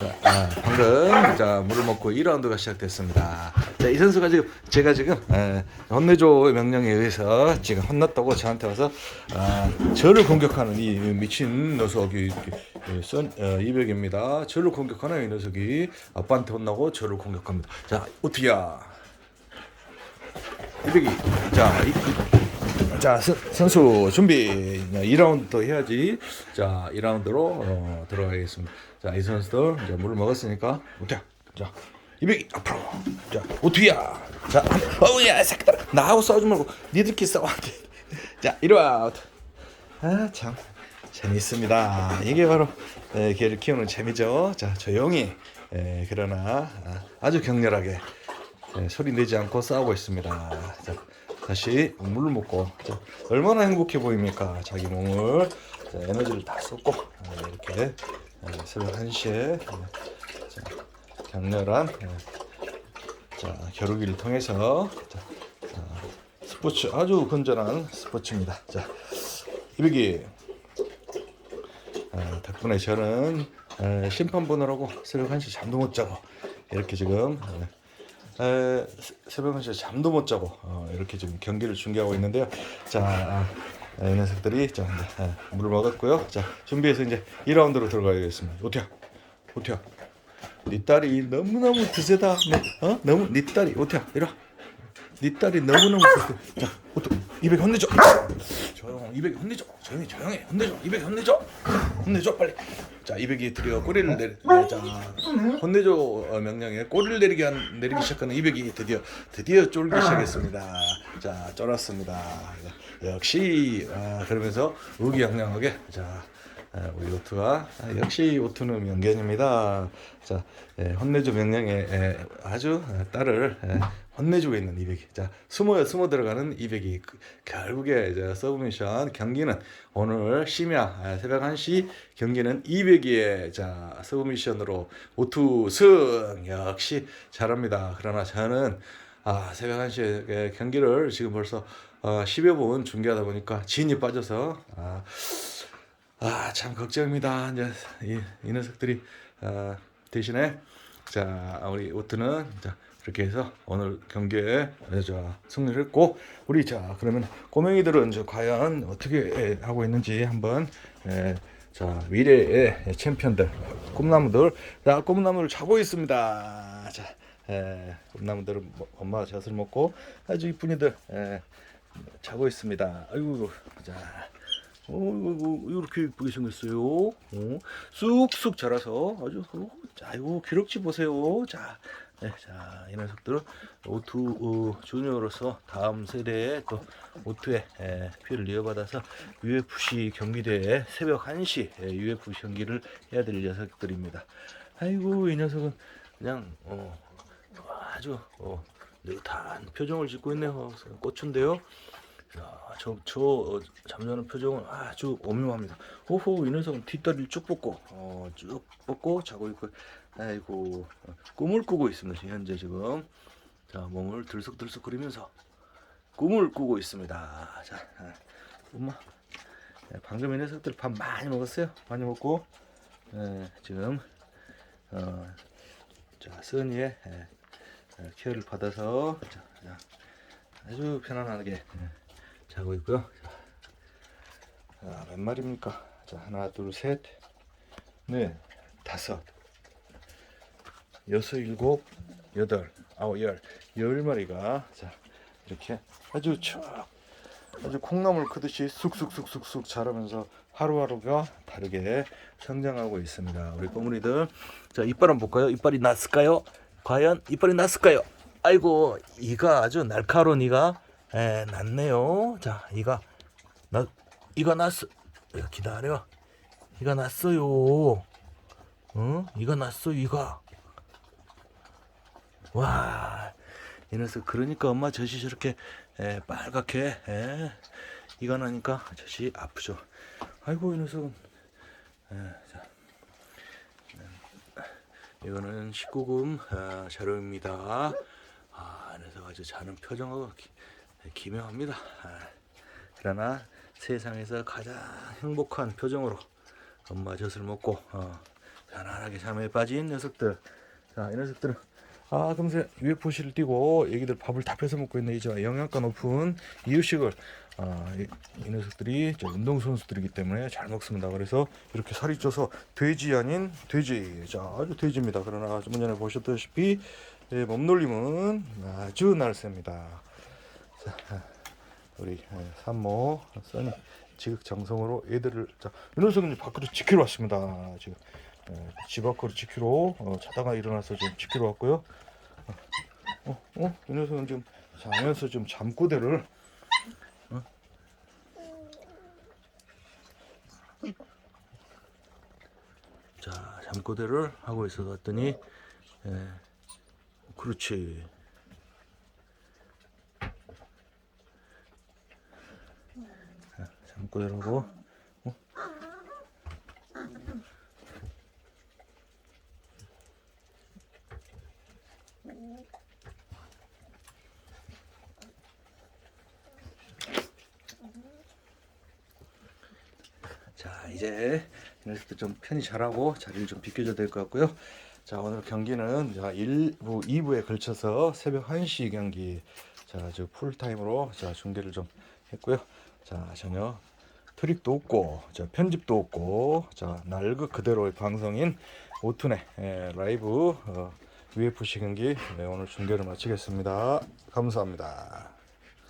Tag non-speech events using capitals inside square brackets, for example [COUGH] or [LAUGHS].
아, 방금 자 물을 먹고 2라운드가 시작됐습니다. 자, 이 선수가 지금 제가 지금 에, 혼내줘 명령에 의해서 지금 혼났다고 저한테 와서 아, 저를 공격하는 이 미친 녀석이 예, 선 어, 이백입니다. 저를 공격하는 이 녀석이 아빠한테 혼나고 저를 공격합니다. 자, 어떻게야? 이백이 자, 이, 이, 자 선, 선수 준비 2라운드 더 해야지. 자, 2라운드로 어, 들어가겠습니다. 자, 이 선수들 이제 물을 먹었으니까 어떻게? 자, 이백이 앞으로. 자, 오투야. 자, 어우야, 새끼들 나하고 싸우지 말고 니들끼리 싸워. 자, 이리 와. 아, 참 재밌습니다. 이게 바로 에, 개를 키우는 재미죠. 자, 조용히 에, 그러나 아, 아주 격렬하게 에, 소리 내지 않고 싸우고 있습니다. 자, 다시 물을 먹고 자, 얼마나 행복해 보입니까? 자기 몸을 자, 에너지를 다 쏟고 아, 이렇게 에, 새벽 1시에 자, 격렬한 에, 자, 겨루기를 통해서 자, 자, 스포츠 아주 건전한 스포츠입니다. 자, 이백이 아, 덕분에 저는 에, 심판 보느라고 새벽 1시 잠도 못 자고 이렇게 지금 에, 새벽 1시에 잠도 못 자고 어, 이렇게 지금 경기를 중계하고 있는데요. 자, 아, 이 녀석들이 자, 이제, 에, 물을 먹었고요. 자, 준비해서 이제 2라운드로 들어가야겠습니다. 오태야, 오태야, 네 딸이 너무너무 드세다. 네, 어? 너무 네 딸이 오태야, 이리 와. 네 딸이 너무너무 드세. 자, 오태, 200 혼내줘. 조용, 200 혼내줘. 조용히, 조용히 혼내줘. 200 혼내줘. 혼내줘 빨리. 자, 200이 드디어 꼬리를 내리. 자, 혼내줘 어, 명령에 꼬리를 내리게 한, 내리기 시작하는 200이 드디어 드디어 쫄기 시작했습니다. 자, 쫄았습니다. 역시 아, 그러면서 의기양양하게 자. 아, 우리 오투가 아, 역시 오투는 명견입니다. 자, 예, 혼내줘 명령에 예, 아주 아, 딸을 예, 혼내주고 있는 200이. 자, 숨어 숨어 들어가는 200이. 그, 결국에 이제 서브미션 경기는 오늘 심야 아, 새벽 1시 경기는 200이의 자 서브미션으로 오투 승 역시 잘합니다. 그러나 저는 아 새벽 1시에 경기를 지금 벌써 어, 10여 분 중계하다 보니까 진이 빠져서 아, 아, 참 걱정입니다. 이제 이, 이 녀석들이 아, 대신에 자 우리 오트는 자 이렇게 해서 오늘 경기에 자 승리를 했고 우리 자 그러면 꼬맹이들은 저 과연 어떻게 에, 하고 있는지 한번 에, 자 미래의 챔피언들 꿈나무들 자 꿈나무를 자고 있습니다. 자 에, 꿈나무들은 뭐, 엄마 젖을 먹고 아주 이쁜이들 에, 자고 있습니다. 아이고 자. 어, 이렇게 예쁘게 생겼어요. 어, 쑥쑥 자라서 아주 어, 자, 이거 기록지 보세요. 자, 네, 자, 이 녀석들은 오투 어, 주니어로서 다음 세대에 또 오투의 에, 피를 이어받아서 UFC 경기대회 새벽 1시 에, UFC 경기를 해야 될 녀석들입니다. 아이고 이 녀석은 그냥 어, 아주 어, 느긋한 표정을 짓고 있네요. 꽃인데요. 자, 저, 저 어, 잠자는 표정은 아주 오묘합니다. 호호, 이 녀석은 뒷다리를 쭉 뻗고, 어, 쭉 뻗고 자고 있고, 아이고, 어, 꿈을 꾸고 있습니다. 현재 지금. 자, 몸을 들썩들썩거리면서 꿈을 꾸고 있습니다. 자, 아, 엄마. 네, 방금 이 녀석들 밥 많이 먹었어요. 많이 먹고, 에, 지금, 어, 자, 선이의 에, 에, 케어를 받아서, 자, 자, 아주 편안하게 예, 자고 있고요. 자, 몇 마리입니까? 자, 하나, 둘, 셋, 넷, 다섯, 여섯, 일곱, 여덟, 아홉, 열, 열 마리가 자 이렇게 아주 쭉 아주 콩나물 크듯이 쑥쑥쑥쑥쑥 자라면서 하루하루가 다르게 성장하고 있습니다. 우리 꼬물이들 자 이빨 한번 볼까요? 이빨이 났을까요? 과연 이빨이 났을까요? 아이고 이가 아주 날카로운 이가 에, 났네요. 자 이가 나 이가 났어. 야, 기다려. 이가 났어요. 응? 이가 났어 이가. 와, 이 녀석 그러니까 엄마 젖이 저렇게 에, 빨갛게 에, 이가 나니까 젖이 아프죠. 아이고 이 녀석은 에, 자, 네. 이거는 19금 어, 자료입니다. 아, 이 녀석 아주 자는 표정하고 기, 기묘합니다. 아, 그러나 세상에서 가장 행복한 표정으로 엄마 젖을 먹고 어, 편안하게 잠에 빠진 녀석들. 자, 이 녀석들은 아, 금세 UFC를 뛰고 애기들 밥을 다 뺏어 먹고 있네. 이제 영양가 높은 이유식을 아, 이, 이 녀석들이 저 운동 선수들이기 때문에 잘 먹습니다. 그래서 이렇게 살이 쪄서 돼지 아닌 돼지. 자, 아주 돼지입니다. 그러나 좀 전에 보셨다시피 예, 몸놀림은 아주 날쌔입니다. 자, [LAUGHS] 우리 예, 산모 써니 지극정성으로 애들을 자, 이제 밖으로 지키러 왔습니다. 지금 예, 집 밖으로 지키러 어, 자다가 일어나서 지금 지키러 왔고요. 어, 어, 녀석은 지금 자면서 지금 잠꼬대를 어? 자 잠꼬대를 하고 있어 봤더니 예, 그렇지. 자, 잠 꼬대를 하고 어? 자 이제 이렇게 좀 편히 잘하고 자리를 좀 비켜줘야 될 것 같고요. 자 오늘 경기는 자 1부, 2부에 걸쳐서 새벽 1시 경기 자저 풀타임으로 자 중계를 좀 했고요. 자 전혀 트릭도 없고 자 편집도 없고 자 날그 그대로의 방송인 오툰의 예, 라이브 어, UFC 경기 네, 오늘 중계를 마치겠습니다. 감사합니다.